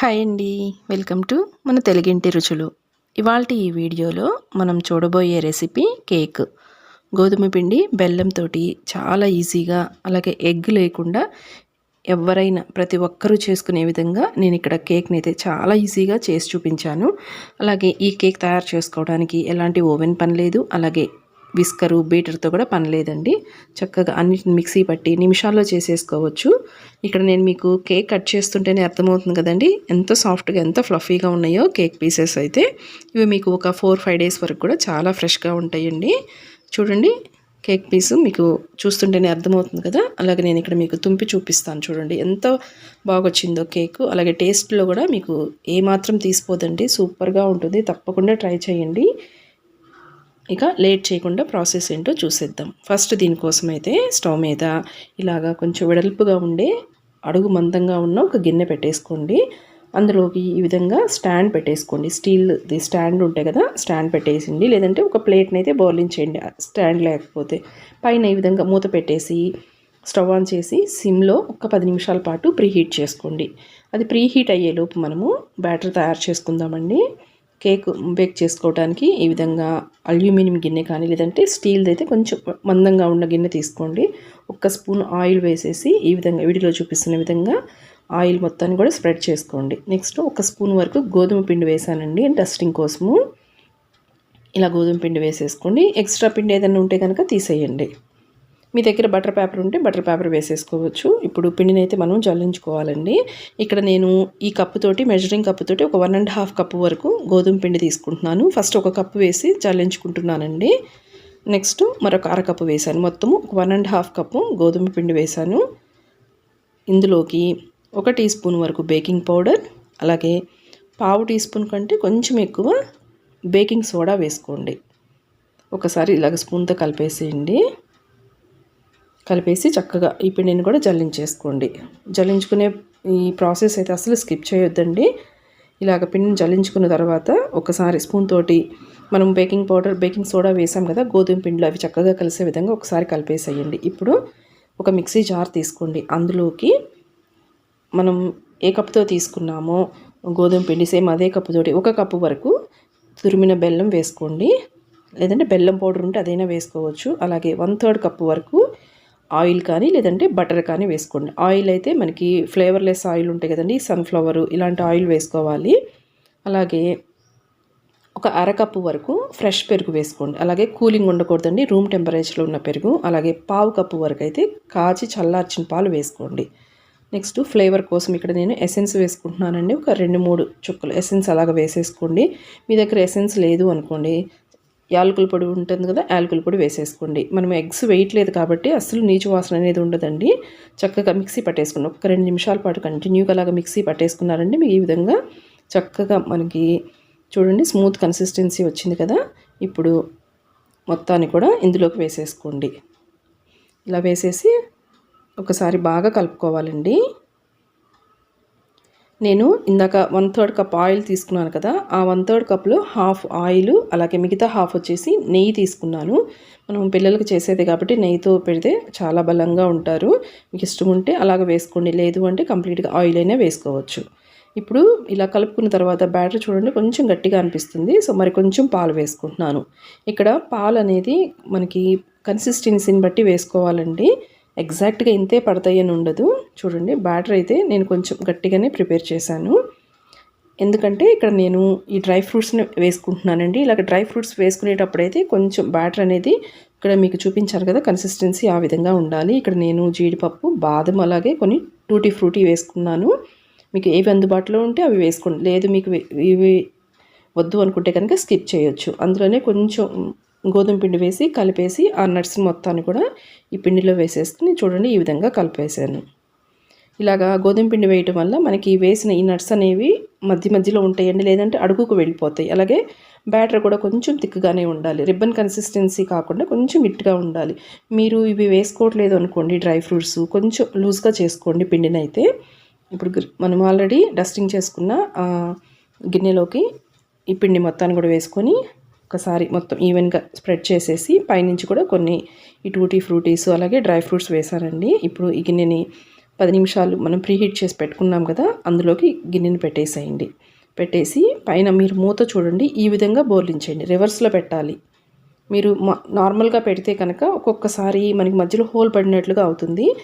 Hi అండి. Welcome to మన తెలుగింటి రుచులు. ఇవాళ ఈ వీడియోలో మనం చూడబోయే రెసిపీ కేక్. గోధుమ పిండి బెల్లంతో చాలా ఈజీగా అలాగే ఎగ్ లేకుండా ఎవరైనా ప్రతి ఒక్కరూ చేసుకునే విధంగా నేను ఇక్కడ కేక్ని అయితే చాలా ఈజీగా చేసి చూపించాను. అలాగే ఈ కేక్ తయారు చేసుకోవడానికి ఎలాంటి ఓవెన్ పని లేదు. అలాగే విస్కరు బీటర్తో కూడా పని లేదండి. చక్కగా అన్నిటిని మిక్సీ పట్టి నిమిషాల్లో చేసేసుకోవచ్చు. ఇక్కడ నేను మీకు కేక్ కట్ చేస్తుంటేనే అర్థమవుతుంది కదండి. ఎంత సాఫ్ట్గా ఎంత ఫ్లఫీగా ఉన్నాయో కేక్ పీసెస్ అయితే. ఇవి మీకు ఒక ఫోర్ ఫైవ్ డేస్ వరకు కూడా చాలా ఫ్రెష్గా ఉంటాయండి. చూడండి కేక్ పీసు మీకు చూస్తుంటేనే అర్థమవుతుంది కదా. అలాగే నేను ఇక్కడ మీకు తుంపి చూపిస్తాను చూడండి. ఎంత బాగొచ్చిందో కేకు. అలాగే టేస్ట్లో కూడా మీకు ఏమాత్రం తీసిపోదండి. సూపర్గా ఉంటుంది. తప్పకుండా ట్రై చేయండి. ఇక లేట్ చేయకుండా ప్రాసెస్ ఏంటో చూసేద్దాం. ఫస్ట్ దీనికోసం అయితే స్టవ్ మీద ఇలాగా కొంచెం వెడల్పుగా ఉండే అడుగు మందంగా ఉన్న ఒక గిన్నె పెట్టేసుకోండి. అందులోకి ఈ విధంగా స్టాండ్ పెట్టేసుకోండి. స్టీల్ది స్టాండ్ ఉంటాయి కదా స్టాండ్ పెట్టేసింది. లేదంటే ఒక ప్లేట్ని అయితే బౌలించేయండి స్టాండ్ లేకపోతే పైన ఈ విధంగా మూత పెట్టేసి స్టవ్ ఆన్ చేసి సిమ్లో ఒక పది నిమిషాల పాటు ప్రీహీట్ చేసుకోండి. అది ప్రీహీట్ అయ్యేలోపు మనము బ్యాటర్ తయారు చేసుకుందామండి. కేక్ బేక్ చేసుకోవడానికి ఈ విధంగా అల్యూమినియం గిన్నె కానీ లేదంటే స్టీల్ది అయితే కొంచెం మందంగా ఉన్న గిన్నె తీసుకోండి. ఒక్క స్పూన్ ఆయిల్ వేసేసి ఈ విధంగా వీడియోలో చూపిస్తున్న విధంగా ఆయిల్ మొత్తాన్ని కూడా స్ప్రెడ్ చేసుకోండి. నెక్స్ట్ ఒక స్పూన్ వరకు గోధుమ పిండి వేసానండి డస్టింగ్ కోసము. ఇలా గోధుమ పిండి వేసేసుకోండి. ఎక్స్ట్రా పిండి ఏదైనా ఉంటే కనుక తీసేయండి. మీ దగ్గర బటర్ పేపర్ ఉంటే బటర్ పేపర్ వేసేసుకోవచ్చు. ఇప్పుడు పిండిని అయితే మనం జల్లించుకోవాలండి. ఇక్కడ నేను ఈ కప్పుతోటి మెజరింగ్ కప్పుతోటి ఒక వన్ అండ్ హాఫ్ కప్పు వరకు గోధుమ పిండి తీసుకుంటున్నాను. ఫస్ట్ ఒక కప్పు వేసి జల్లించుకుంటున్నానండి. నెక్స్ట్ మరొక అరకప్పు వేసాను. మొత్తము ఒక వన్ అండ్ హాఫ్ కప్పు గోధుమ పిండి వేసాను. ఇందులోకి ఒక టీ స్పూన్ వరకు బేకింగ్ పౌడర్ అలాగే పావు టీ స్పూన్ కంటే కొంచెం ఎక్కువ బేకింగ్ సోడా వేసుకోండి. ఒకసారి ఇలాగ స్పూన్తో కలిపేసేయండి. కలిపేసి చక్కగా ఈ పిండిని కూడా జల్లించేసుకోండి. జల్లించుకునే ఈ ప్రాసెస్ అయితే అసలు స్కిప్ చేయొద్దండి. ఇలాగ పిండిని జల్లించుకున్న తర్వాత ఒకసారి స్పూన్ తోటి మనం బేకింగ్ పౌడర్ బేకింగ్ సోడా వేసాం కదా గోధుమ పిండిలో అవి చక్కగా కలిసే విధంగా ఒకసారి కలిపేసేయండి. ఇప్పుడు ఒక మిక్సీ జార్ తీసుకోండి. అందులోకి మనం ఏ కప్తో తీసుకున్నామో గోధుమ పిండి సేమ్ అదే కప్పుతోటి ఒక కప్పు వరకు తురిమిన బెల్లం వేసుకోండి. లేదంటే బెల్లం పౌడర్ ఉంటే అదైనా వేసుకోవచ్చు. అలాగే వన్ థర్డ్ కప్పు వరకు ఆయిల్ కానీ లేదంటే బటర్ కానీ వేసుకోండి. ఆయిల్ అయితే మనకి ఫ్లేవర్లెస్ ఆయిల్ ఉంటాయి కదండి సన్ఫ్లవర్ ఇలాంటి ఆయిల్ వేసుకోవాలి. అలాగే ఒక అరకప్పు వరకు ఫ్రెష్ పెరుగు వేసుకోండి. అలాగే కూలింగ్ ఉండకూడదండి రూమ్ టెంపరేచర్లో ఉన్న పెరుగు. అలాగే పావు కప్పు వరకు అయితే కాచి చల్లార్చిన పాలు వేసుకోండి. నెక్స్ట్ ఫ్లేవర్ కోసం ఇక్కడ నేను ఎసెన్స్ వేసుకుంటున్నానండి. ఒక రెండు మూడు చుక్కలు ఎసెన్స్ అలాగ వేసేసుకోండి. మీ దగ్గర ఎసెన్స్ లేదు అనుకోండి యాలకుల పొడి ఉంటుంది కదా యాలకుల పొడి వేసేసుకోండి. మనం ఎగ్స్ వేయట్లేదు కాబట్టి అసలు నీచు వాసన అనేది ఉండదండి. చక్కగా మిక్సీ పట్టేసుకుని ఒక రెండు నిమిషాల పాటు కంటిన్యూగా అలాగా మిక్సీ పట్టేసుకున్నారండి. మీకు ఈ విధంగా చక్కగా మనకి చూడండి స్మూత్ కన్సిస్టెన్సీ వచ్చింది కదా. ఇప్పుడు మొత్తాన్ని కూడా ఇందులోకి వేసేసుకోండి. ఇలా వేసేసి ఒకసారి బాగా కలుపుకోవాలండి. నేను ఇందాక వన్ థర్డ్ కప్ ఆయిల్ తీసుకున్నాను కదా ఆ వన్ థర్డ్ కప్లో హాఫ్ ఆయిల్ అలాగే మిగతా హాఫ్ వచ్చేసి నెయ్యి తీసుకున్నాను. మనం పిల్లలకు చేసేది కాబట్టి నెయ్యితో పెడితే చాలా బలంగా ఉంటారు. మీకు ఇష్టం ఉంటే అలాగ వేసుకోండి లేదు అంటే కంప్లీట్గా ఆయిల్ అయినా వేసుకోవచ్చు. ఇప్పుడు ఇలా కలుపుకున్న తర్వాత బ్యాటర్ చూడండి కొంచెం గట్టిగా అనిపిస్తుంది. సో మరి కొంచెం పాలు వేసుకుంటున్నాను. ఇక్కడ పాలు అనేది మనకి కన్సిస్టెన్సీని బట్టి వేసుకోవాలండి. ఎగ్జాక్ట్గా ఇంతే పడతాయని ఉండదు చూడండి బ్యాటర్ అయితే నేను కొంచెం గట్టిగానే ప్రిపేర్ చేశాను. ఎందుకంటే ఇక్కడ నేను ఈ డ్రై ఫ్రూట్స్ని వేసుకుంటున్నానండి. ఇలాగ డ్రై ఫ్రూట్స్ వేసుకునేటప్పుడు అయితే కొంచెం బ్యాటర్ అనేది ఇక్కడ మీకు చూపించారు కదా కన్సిస్టెన్సీ ఆ విధంగా ఉండాలి. ఇక్కడ నేను జీడిపప్పు బాదం అలాగే కొన్ని టూటీ ఫ్రూటీ వేసుకున్నాను. మీకు ఏవి అందుబాటులో ఉంటే అవి వేసుకోండి. లేదు మీకు ఇవి వద్దు అనుకుంటే కనుక స్కిప్ చేయొచ్చు. అందులోనే కొంచెం గోధుమ పిండి వేసి కలిపేసి ఆ నట్స్ మొత్తాన్ని కూడా ఈ పిండిలో వేసేసుకుని చూడండి ఈ విధంగా కలిపేసాను ఇలాగా గోధుమ పిండి వేయటం వల్ల మనకి వేసిన ఈ నట్స్ అనేవి మధ్య మధ్యలో ఉంటాయండి లేదంటే అడుగుకు వెళ్ళిపోతాయి. అలాగే బ్యాటర్ కూడా కొంచెం తిక్కుగానే ఉండాలి. రిబ్బన్ కన్సిస్టెన్సీ కాకుండా కొంచెం ఇట్టుగా ఉండాలి. మీరు ఇవి వేసుకోవట్లేదు అనుకోండి డ్రై ఫ్రూట్స్ కొంచెం లూజ్గా చేసుకోండి పిండిని అయితే ఇప్పుడు మనం ఆల్రెడీ డస్టింగ్ చేసుకున్న గిన్నెలోకి ఈ పిండి మొత్తాన్ని కూడా వేసుకొని ఒకసారి మొత్తం ఈవెన్గా స్ప్రెడ్ చేసేసి పైనుంచి కూడా కొన్ని ఈ టూటీ ఫ్రూటీస్ అలాగే డ్రై ఫ్రూట్స్ వేసానండి ఇప్పుడు ఈ గిన్నెని పది నిమిషాలు మనం ప్రీహీట్ చేసి పెట్టుకున్నాం కదా అందులోకి గిన్నెని పెట్టేసేయండి. పెట్టేసి పైన మీరు మూత చూడండి ఈ విధంగా బోర్లించండి రివర్స్లో పెట్టాలి. మీరు మా- నార్మల్గా పెడితే కనుక ఒక్కొక్కసారి మనకి మధ్యలో హోల్ పడినట్లుగా అవుతుంది.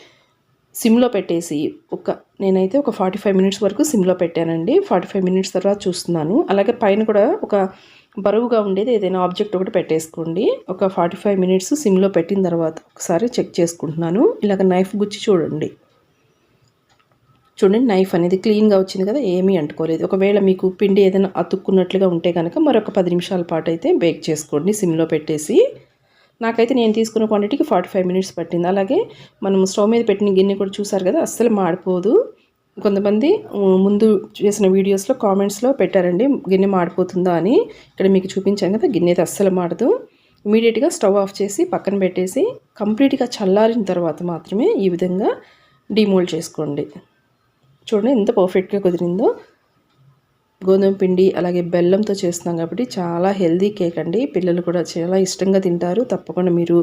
సిమ్లో పెట్టేసి ఒక నేనైతే ఒక ఫార్టీ ఫైవ్ మినిట్స్ వరకు సిమ్లో పెట్టానండి. ఫార్టీ ఫైవ్ మినిట్స్ తర్వాత చూస్తున్నాను. అలాగే పైన కూడా ఒక బరువుగా ఉండేది ఏదైనా ఆబ్జెక్ట్ ఒకటి పెట్టేసుకోండి. ఒక ఫార్టీ ఫైవ్ మినిట్స్ సిమ్లో పెట్టిన తర్వాత ఒకసారి చెక్ చేసుకుంటున్నాను. ఇలాగ నైఫ్ గుచ్చి చూడండి. చూడండి నైఫ్ అనేది క్లీన్గా వచ్చింది కదా ఏమీ అంటుకోలేదు. ఒకవేళ మీకు పిండి ఏదైనా అతుక్కున్నట్లుగా ఉంటే కనుక మరొక పది నిమిషాల పాటు అయితే బేక్ చేసుకోండి సిమ్లో పెట్టేసి. నాకైతే నేను తీసుకున్న క్వాంటిటీకి ఫార్టీ ఫైవ్ మినిట్స్ పట్టింది. అలాగే మనం స్టవ్ మీద పెట్టిన గిన్నె కూడా చూసారు కదా అస్సలు మాడిపోదు. కొంతమంది ముందు చేసిన వీడియోస్లో కామెంట్స్లో పెట్టారండి గిన్నె మాడిపోతుందా అని. ఇక్కడ మీకు చూపించాను కదా గిన్నె అయితే అస్సలు మాడదు. ఇమీడియట్గా స్టవ్ ఆఫ్ చేసి పక్కన పెట్టేసి కంప్లీట్గా చల్లారిన తర్వాత మాత్రమే ఈ విధంగా డిమోల్డ్ చేసుకోండి. చూడండి ఎంత పర్ఫెక్ట్గా కుదిరిందో. గోధుమ పిండి అలాగే బెల్లంతో చేస్తున్నాం కాబట్టి చాలా హెల్దీ కేక్ అండి. పిల్లలు కూడా చాలా ఇష్టంగా తింటారు. తప్పకుండా మీరు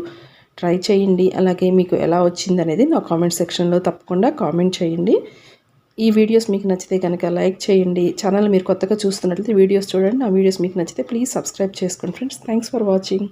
ట్రై చేయండి. అలాగే మీకు ఎలా వచ్చింది అనేది నా కామెంట్ సెక్షన్లో తప్పకుండా కామెంట్ చేయండి. ఈ వీడియోస్ మీకు నచ్చితే కనుక లైక్ చేయండి. ఛానల్ మీరు కొత్తగా చూస్తున్నట్లయితే వీడియోస్ చూడండి. ఆ వీడియోస్ మీకు నచ్చితే ప్లీజ్ సబ్స్క్రైబ్ చేసుకోండి ఫ్రెండ్స్. Thanks for watching.